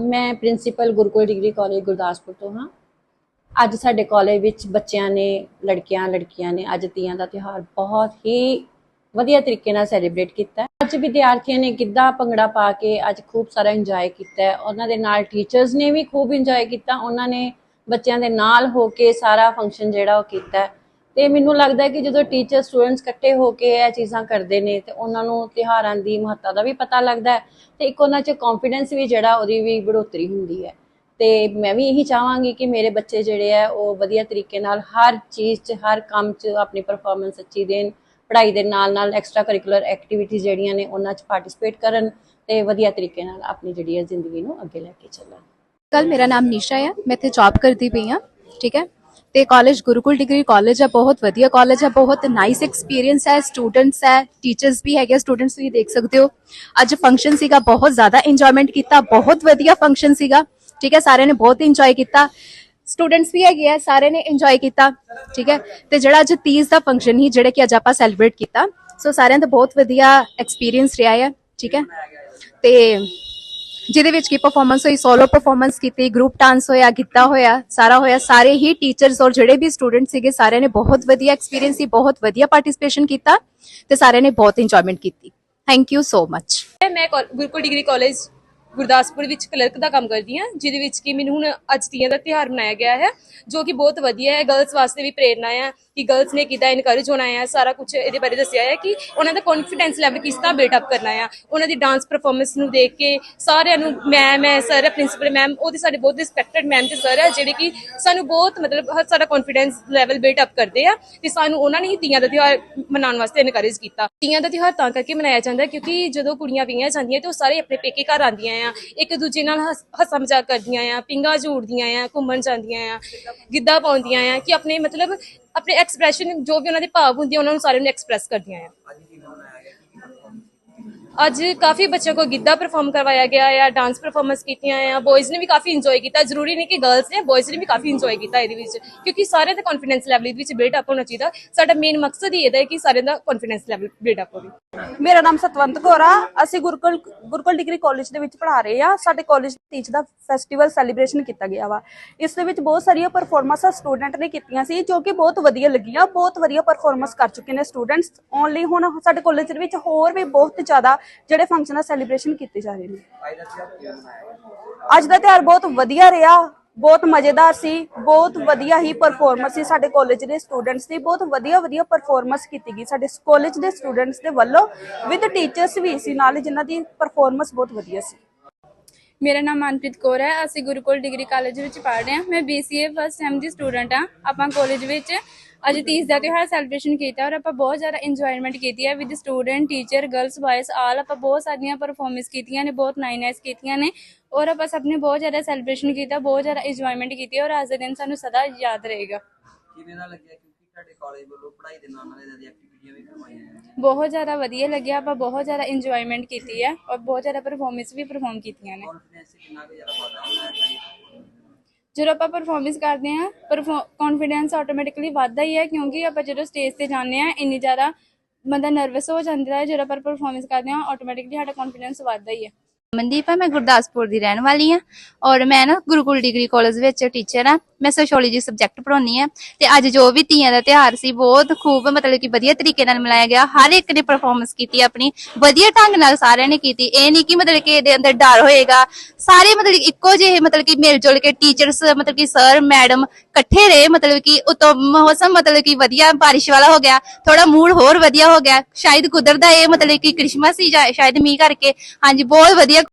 ਮੈਂ principal Gurukul degree college Gurdaspur ਤੋਂ ਹਾਂ। ਅੱਜ ਸਾਡੇ ਕਾਲਜ ਵਿੱਚ ਬੱਚਿਆਂ ਨੇ, ਲੜਕੀਆਂ ਲੜਕੀਆਂ ਨੇ ਅੱਜ ਤੀਆਂ ਦਾ ਤਿਉਹਾਰ ਬਹੁਤ ਹੀ ਵਧੀਆ ਤਰੀਕੇ ਨਾਲ ਸੈਲੀਬ੍ਰੇਟ ਕੀਤਾ ਅੱਜ ਵਿਦਿਆਰਥੀਆਂ ਨੇ ਗਿੱਧਾ, ਭੰਗੜਾ ਪਾ ਕੇ ਅੱਜ ਖੂਬ ਸਾਰਾ ਇੰਜੋਏ ਕੀਤਾ ਉਹਨਾਂ ਦੇ ਨਾਲ ਟੀਚਰਸ ਨੇ ਵੀ ਖੂਬ ਇੰਜੋਏ ਕੀਤਾ। ਉਹਨਾਂ ਨੇ ਬੱਚਿਆਂ ਦੇ ਨਾਲ ਹੋ ਕੇ ਸਾਰਾ ਫੰਕਸ਼ਨ ਜਿਹੜਾ ਉਹ ਕੀਤਾ ਤੇ ਮੈਨੂੰ ਲੱਗਦਾ ਕਿ ਜਦੋਂ ਟੀਚਰ ਸਟੂਡੈਂਟਸ ਇਕੱਠੇ ਹੋ ਕੇ ਇਹ ਚੀਜ਼ਾਂ ਕਰਦੇ ਨੇ ਤੇ ਉਹਨਾਂ ਨੂੰ ਤਿਉਹਾਰਾਂ ਦੀ ਮਹੱਤਤਾ ਦਾ ਵੀ ਪਤਾ ਲੱਗਦਾ ਹੈ ਤੇ ਇੱਕ ਉਹਨਾਂ 'ਚ ਕੌਨਫੀਡੈਂਸ ਵੀ ਜਿਹੜਾ ਉਹਦੀ ਵੀ ਬੜੋਤਰੀ ਹੁੰਦੀ ਹੈ। ਤੇ ਮੈਂ ਵੀ ਇਹੀ ਚਾਹਾਂਗੀ ਕਿ ਮੇਰੇ ਬੱਚੇ ਜਿਹੜੇ ਆ ਉਹ ਵਧੀਆ ਤਰੀਕੇ ਨਾਲ ਹਰ ਚੀਜ਼ 'ਚ, ਹਰ ਕੰਮ 'ਚ ਆਪਣੀ ਪਰਫਾਰਮੈਂਸ ਅੱਛੀ ਦੇਣ, ਪੜ੍ਹਾਈ ਦੇ ਨਾਲ ਨਾਲ ਐਕਸਟਰਾ ਕਰਿਕੂਲਰ ਐਕਟੀਵਿਟੀਜ਼ ਜਿਹੜੀਆਂ ਨੇ ਉਹਨਾਂ 'ਚ ਪਾਰਟਿਸਿਪੇਟ ਕਰਨ ਤੇ ਵਧੀਆ ਤਰੀਕੇ ਨਾਲ ਆਪਣੀ ਜਿਹੜੀ ਹੈ ਜ਼ਿੰਦਗੀ ਨੂੰ ਅੱਗੇ ਲੈ ਕੇ ਚੱਲਣ। ਕੱਲ ਮੇਰਾ ਨਾਮ ਨਿਸ਼ਾ ਹੈ ਮੈਂ ਇੱਥੇ ਜੌਬ ਕਰਦੀ ਪਈ ਹਾਂ, ਠੀਕ ਹੈ? ਤੇ ਕਾਲਜ ਗੁਰੂਕੁਲ ਡਿਗਰੀ ਕਾਲਜ ਹੈ, ਬਹੁਤ ਵਧੀਆ ਕਾਲਜ ਹੈ, ਬਹੁਤ ਨਾਈਸ ਐਕਸਪੀਰੀਅੰਸ ਹੈ ਸਟੂਡੈਂਟਸ ਹੈ ਟੀਚਰਸ ਵੀ ਹੈਗੇ ਸਟੂਡੈਂਟਸ ਤੁਸੀਂ ਦੇਖ ਸਕਦੇ ਹੋ। ਅੱਜ ਫੰਕਸ਼ਨ ਸੀਗਾ, ਬਹੁਤ ਜ਼ਿਆਦਾ ਇੰਜੋਇਮੈਂਟ ਕੀਤਾ, ਬਹੁਤ ਵਧੀਆ ਫੰਕਸ਼ਨ ਸੀਗਾ। ਠੀਕ ਹੈ, ਸਾਰਿਆਂ ਨੇ ਬਹੁਤ ਇੰਜੋਏ ਕੀਤਾ। ਸਟੂਡੈਂਟਸ ਵੀ ਹੈਗੇ ਆ, ਸਾਰਿਆਂ ਨੇ ਇੰਜੋਏ ਕੀਤਾ। ਠੀਕ ਹੈ, ਤੇ ਜਿਹੜਾ ਅੱਜ 30 ਦਾ ਫੰਕਸ਼ਨ ਸੀ, ਜਿਹੜਾ ਕਿ ਅੱਜ ਆਪਾਂ ਸੈਲੀਬ੍ਰੇਟ ਕੀਤਾ। ਸੋ ਸਾਰਿਆਂ ਦਾ ਬਹੁਤ ਵਧੀਆ ਐਕਸਪੀਰੀਅੰਸ ਰਿਹਾ ਹੈ ਠੀਕ ਹੈ, ਤੇ ਜਿਹਦੇ ਵਿੱਚ ਕੀ ਪਰਫਾਰਮੈਂਸ ਹੋਈ ਸੋਲੋ ਪਰਫਾਰਮੈਂਸ ਕੀਤੀ ਗਰੁੱਪ ਡਾਂਸ ਹੋਇਆ, ਗਿੱਧਾ ਹੋਇਆ, ਸਾਰਾ ਹੋਇਆ, ਸਾਰੇ ਹੀ ਟੀਚਰਸ ਔਰ ਜਿਹੜੇ ਵੀ ਸਟੂਡੈਂਟ ਸੀਗੇ, ਸਾਰਿਆਂ ਨੇ ਬਹੁਤ ਵਧੀਆ ਐਕਸਪੀਰੀਅੰਸ ਸੀ, ਬਹੁਤ ਵਧੀਆ ਪਾਰਟਿਸਿਪੇਸ਼ਨ ਕੀਤਾ ਤੇ ਸਾਰਿਆਂ ਨੇ ਬਹੁਤ ਇੰਜੋਇਮੈਂਟ ਕੀਤੀ। ਥੈਂਕ ਯੂ ਸੋ ਮਚ ਮੈਂ ਕਾਲ- ਡਿਗਰੀ ਕਾਲਜ ਗੁਰਦਾਸਪੁਰ ਵਿੱਚ ਕਲਰਕ ਦਾ ਕੰਮ ਕਰਦੀ ਹਾਂ, ਜਿਹਦੇ ਵਿੱਚ ਕਿ ਮੈਨੂੰ ਹੁਣ ਅੱਜ ਤੀਆਂ ਦਾ ਤਿਉਹਾਰ ਮਨਾਇਆ ਗਿਆ ਹੈ, ਜੋ ਕਿ ਬਹੁਤ ਵਧੀਆ ਹੈ ਗਰਲਸ ਵਾਸਤੇ ਵੀ ਪ੍ਰੇਰਨਾ ਹੈ ਕਿ ਗਰਲਸ ਨੇ ਕਿਦਾਂ ਇਨਕਰੇਜ ਹੋਣਾ ਹੈ ਸਾਰਾ ਕੁਝ ਇਹਦੇ ਬਾਰੇ ਦੱਸਿਆ ਹੈ ਕਿ ਉਹਨਾਂ ਦਾ ਕੌਨਫੀਡੈਂਸ ਲੈਵਲ ਕਿਸ ਤਰ੍ਹਾਂ ਬਿਲਡ ਅਪ ਕਰਨਾ ਹੈ ਉਹਨਾਂ ਦੀ ਡਾਂਸ ਪਰਫਾਰਮੈਂਸ ਨੂੰ ਦੇਖ ਕੇ ਸਾਰਿਆਂ ਨੂੰ ਮੈਮ ਹੈ ਸਰ ਪ੍ਰਿੰਸੀਪਲ ਮੈਮ ਉਹ ਉਹਦੇ ਸਾਡੇ ਬਹੁਤ ਰਿਸਪੈਕਟਡ ਮੈਮ ਤੇ ਸਰ ਹੈ ਜਿਹੜੇ ਕਿ ਸਾਨੂੰ ਬਹੁਤ ਮਤਲਬ ਹਰ ਸਾਡਾ ਕੌਨਫੀਡੈਂਸ ਲੈਵਲ ਬਿਲਡ ਅਪ ਕਰਦੇ ਆ ਤੇ ਸਾਨੂੰ ਉਹਨਾਂ ਨੇ ਹੀ ਤੀਆਂ ਦਾ ਤਿਉਹਾਰ ਮਨਾਉਣ ਵਾਸਤੇ ਇਨਕਰੇਜ ਕੀਤਾ। ਤੀਆਂ ਦਾ ਤਿਉਹਾਰ ਤਾਂ ਕਰਕੇ ਮਨਾਇਆ ਜਾਂਦਾ ਕਿਉਂਕਿ ਜਦੋਂ ਕੁੜੀਆਂ ਵਿਆਹੀਆਂ ਜਾਂਦੀਆਂ ਤੇ ਉਹ ਸਾਰੇ ਆਪਣੇ ਪੇਕੇ ਘਰ ਆਉਂਦੀਆਂ ਆ, ਇੱਕ ਦੂਜੇ ਨਾਲ ਹੱਸ- ਹੱਸਾ ਮਜ਼ਾਕ ਕਰਦੀਆਂ ਆ, ਪਿੰਗਾ ਝੂੜਦੀਆਂ ਆ, ਘੁੰਮਣ ਜਾਂਦੀਆਂ ਆ, ਗਿੱਧਾ ਪਾਉਂਦੀਆਂ ਆ ਕਿ ਆਪਣੇ ਮਤਲਬ ਆਪਣੇ ਐਕਸਪ੍ਰੈਸ਼ਨ ਜੋ ਵੀ ਉਹਨਾਂ ਦੇ ਭਾਵ ਹੁੰਦੇ ਆ, ਉਹਨਾਂ ਨੂੰ ਸਾਰਿਆਂ ਨੂੰ ਐਕਸਪ੍ਰੈਸ ਕਰਦੀਆਂ ਆ। ਅੱਜ ਕਾਫੀ ਬੱਚਿਆਂ ਕੋ ਗਿੱਧਾ ਪਰਫਾਰਮ ਕਰਵਾਇਆ ਗਿਆ ਆ ਡਾਂਸ ਪਰਫਾਰਮੈਂਸ ਕੀਤੀਆਂ ਆ ਬॉयਜ਼ ਨੇ ਵੀ ਕਾਫੀ ਇੰਜੋਏ ਕੀਤਾ। ਜ਼ਰੂਰੀ ਨਹੀਂ ਕਿ ਗਰਲਸ ਨੇ ਬॉयਜ਼ ਨੇ ਵੀ ਕਾਫੀ ਇੰਜੋਏ ਕੀਤਾ ਇਹਦੇ ਵਿੱਚ, ਕਿਉਂਕਿ ਸਾਰਿਆਂ ਦਾ ਕੌਨਫੀਡੈਂਸ ਲੈਵਲ ਵਿੱਚ ਬਿਲਡ ਅਪ ਹੋਣਾ ਚਾਹੀਦਾ। ਸਾਡਾ ਮੇਨ ਮਕਸਦ ਹੀ ਇਹਦਾ ਹੈ ਕਿ ਸਾਰਿਆਂ ਦਾ ਕੌਨਫੀਡੈਂਸ ਲੈਵਲ ਬਿਲਡ ਅਪ ਹੋਵੇ। ਮੇਰਾ ਨਾਮ ਸਤਵੰਤ ਕੌਰ ਆ। ਅਸੀਂ ਗੁਰਕੁਲ ਗੁਰਕੁਲ ਡਿਗਰੀ ਕਾਲਜ ਦੇ ਵਿੱਚ ਪੜ੍ਹਾ ਰਹੇ ਆ। ਸਾਡੇ ਕਾਲਜ ਟੀਚ ਦਾ ਫੈਸਟੀਵਲ ਸੈਲੀਬ੍ਰੇਸ਼ਨ ਕੀਤਾ ਗਿਆ ਵਾ। ਇਸ ਦੇ ਵਿੱਚ ਬਹੁਤ ਸਾਰੀਆਂ ਪਰਫਾਰਮੈਂਸਾਂ ਸਟੂਡੈਂਟ ਨੇ ਕੀਤੀਆਂ ਸੀ, ਜੋ ਕਿ ਬਹੁਤ ਵਧੀਆ ਲੱਗੀਆਂ। ਬਹੁਤ ਵਧੀਆ ਪਰਫਾਰਮੈਂਸ ਕਰ ਚੁੱਕੇ ਨੇ ਸਟੂਡੈਂਟਸ ਓਨਲੀ ਹੁਣ ਸਾਡੇ ਕਾਲਜ ਦੇ ਵਿੱਚ ਹੋਰ ਵੀ ਬਹੁਤ ਜ਼ਿਆਦਾ ਜਿਹੜੇ ਫੰਕਸ਼ਨ ਆ ਸੈਲੀਬ੍ਰੇਸ਼ਨ ਕੀਤੇ ਜਾ ਰਹੇ ਨੇ। ਅੱਜ ਦਾ ਤਿਉਹਾਰ ਬਹੁਤ ਵਧੀਆ ਰਿਹਾ, ਬਹੁਤ ਮਜ਼ੇਦਾਰ ਸੀ, ਬਹੁਤ ਵਧੀਆ ਹੀ ਪਰਫਾਰਮੈਂਸ ਸੀ ਸਾਡੇ ਕਾਲਜ ਦੇ ਸਟੂਡੈਂਟਸ ਦੀ, ਬਹੁਤ ਵਧੀਆ ਵਧੀਆ ਪਰਫਾਰਮੈਂਸ ਕੀਤੀ ਗਈ ਸਾਡੇ ਕਾਲਜ ਦੇ ਸਟੂਡੈਂਟਸ ਦੇ ਵੱਲੋਂ ਵਿਦ ਟੀਚਰਸ ਵੀ ਸੀ ਨਾਲ, ਜਿਨ੍ਹਾਂ ਦੀ ਪਰਫਾਰਮੈਂਸ ਬਹੁਤ ਵਧੀਆ ਸੀ। ਮੇਰਾ ਨਾਮ ਮਨਪ੍ਰੀਤ ਕੌਰ ਹੈ। ਅਸੀਂ ਗੁਰੂਕੁਲ ਡਿਗਰੀ ਕਾਲਜ ਵਿੱਚ ਪੜ੍ਹ ਰਹੇ ਹਾਂ। ਮੈਂ BCA ਫਸਟ ਸੈਮ ਦੀ ਸਟੂਡੈਂਟ ਹਾਂ। ਆਪਾਂ ਕਾਲਜ ਵਿੱਚ ਅੱਜ 30 ਦਾ ਤਿਉਹਾਰ ਸੈਲੀਬ੍ਰੇਸ਼ਨ ਕੀਤਾ ਔਰ ਆਪਾਂ ਬਹੁਤ ਜ਼ਿਆਦਾ ਇੰਜੋਇਮੈਂਟ ਕੀਤੀ ਹੈ। With student teacher girls boys all ਆਪਾਂ ਬਹੁਤ ਸਾਰੀਆਂ ਪਰਫਾਰਮੈਂਸ ਕੀਤੀਆਂ ਨੇ, ਬਹੁਤ ਨਾਈਸ ਨਾਈਸ ਕੀਤੀਆਂ ਨੇ ਔਰ ਆਪਾਂ ਸਭ ਨੇ ਬਹੁਤ ਜ਼ਿਆਦਾ ਸੈਲੀਬ੍ਰੇਸ਼ਨ ਕੀਤਾ, ਬਹੁਤ ਜ਼ਿਆਦਾ ਇੰਜੋਇਮੈਂਟ ਕੀਤੀ ਔਰ ਅੱਜ ਦਾ ਦਿਨ ਸਾਨੂੰ ਸਦਾ ਯਾਦ ਰਹੇਗਾ। ਕਿਵੇਂ ਦਾ ਲੱਗਿਆ? ਕਿਉਂਕਿ ਸਾਡੇ ਕਾਲਜ ਵੱਲੋਂ ਪੜ੍ਹਾਈ ਦੇ ਨਾਲ ਨਾਲ ਇਦਾਂ ਦੀਆਂ ਐਕਟੀਵਿਟੀਆਂ ਵੀ ਕਰਵਾਈਆਂ ਜਾਂਦੀਆਂ ਬਹੁਤ ਜ਼ਿਆਦਾ ਵਧੀਆ ਲੱਗਿਆ ਆਪਾਂ ਬਹੁਤ ਜ਼ਿਆਦਾ ਇੰਜੋਇਮੈਂਟ ਕੀਤੀ ਹੈ ਔਰ ਬਹੁਤ ਜ਼ਿਆਦਾ ਪਰਫਾਰਮੈਂਸ ਵੀ ਪਰਫਾਰਮ ਕੀਤੀਆਂ ਨੇ। ਕੌਨਫੀਡੈਂਸ ਕਿੰਨਾ ਕੁ ਜ਼ਿਆਦਾ ਵਾਧਾ ਹੁੰਦਾ ਹੈ ਜਦੋਂ ਆਪਾਂ ਪਰਫਾਰਮੈਂਸ ਕਰਦੇ ਹਾਂ ਕੌਨਫੀਡੈਂਸ ਆਟੋਮੈਟਿਕਲੀ ਵੱਧਦਾ ਹੀ ਹੈ ਕਿਉਂਕਿ ਆਪਾਂ ਜਦੋਂ ਸਟੇਜ ਤੇ ਜਾਂਦੇ ਹਾਂ ਇੰਨੀ ਜ਼ਿਆਦਾ ਬੰਦਾ ਨਰਵਸ ਹੋ ਜਾਂਦਾ ਹੈ ਜਦੋਂ ਆਪਾਂ ਪਰਫਾਰਮੈਂਸ ਕਰਦੇ ਹਾਂ ਆਟੋਮੈਟਿਕਲੀ ਸਾਡਾ ਕੌਨਫੀਡੈਂਸ ਵੱਧਦਾ ਹੀ ਹੈ। ਮਨਦੀਪ ਆ ਮੈਂ ਗੁਰਦਾਸਪੁਰ ਦੀ ਰਹਿਣ ਵਾਲੀ ਆ ਔਰ ਮੈਂ ਨਾ ਗੁਰੂਕੁਲ ਡਿਗਰੀ ਕਾਲਜ ਵਿੱਚ ਟੀਚਰ ਆ ਮੈਂ ਸੋਸ਼ੀਓਲੋਜੀ ਸਬਜੈਕਟ ਪੜ੍ਹਾਉਂਦੀ ਆ ਤੇ ਅੱਜ ਜੋ ਵੀ ਤੀਆਂ ਦਾ ਤਿਉਹਾਰ ਸੀ, ਬਹੁਤ ਖੂਬ ਮਤਲਬ ਕਿ ਵਧੀਆ ਤਰੀਕੇ ਨਾਲ ਮਨਾਇਆ ਗਿਆ। ਹਰ ਇੱਕ ਨੇ ਪਰਫਾਰਮੈਂਸ ਕੀਤੀ ਆਪਣੀ, ਵਧੀਆ ਢੰਗ ਨਾਲ ਸਾਰਿਆਂ ਨੇ ਕੀਤੀ। ਇਹ ਨਹੀਂ ਕਿ ਮਤਲਬ ਕਿ ਇਹਦੇ ਅੰਦਰ ਡਰ ਹੋਏਗਾ। ਸਾਰੇ ਮਤਲਬ ਇੱਕੋ ਜਿਹੇ ਮਤਲਬ ਕਿ ਮਿਲ ਜੁਲ ਕੇ ਟੀਚਰਸ ਮਤਲਬ ਕਿ ਸਰ ਮੈਡਮ ਇਕੱਠੇ ਰਹੇ, ਮਤਲਬ ਕਿ ਉਤੋਂ ਮੌਸਮ ਮਤਲਬ ਕਿ ਵਧੀਆ ਬਾਰਿਸ਼ ਵਾਲਾ ਹੋ ਗਿਆ ਥੋੜਾ ਮੂਡ ਹੋਰ ਵਧੀਆ ਹੋ ਗਿਆ। ਸ਼ਾਇਦ ਕੁਦਰਤ ਦਾ ਇਹ ਮਤਲਬ ਕਿ ਕ੍ਰਿਸਮਸ ਹੀ ਸ਼ਾਇਦ ਮੀਂਹ ਕਰਕੇ। ਹਾਂਜੀ, ਬਹੁਤ ਵਧੀਆ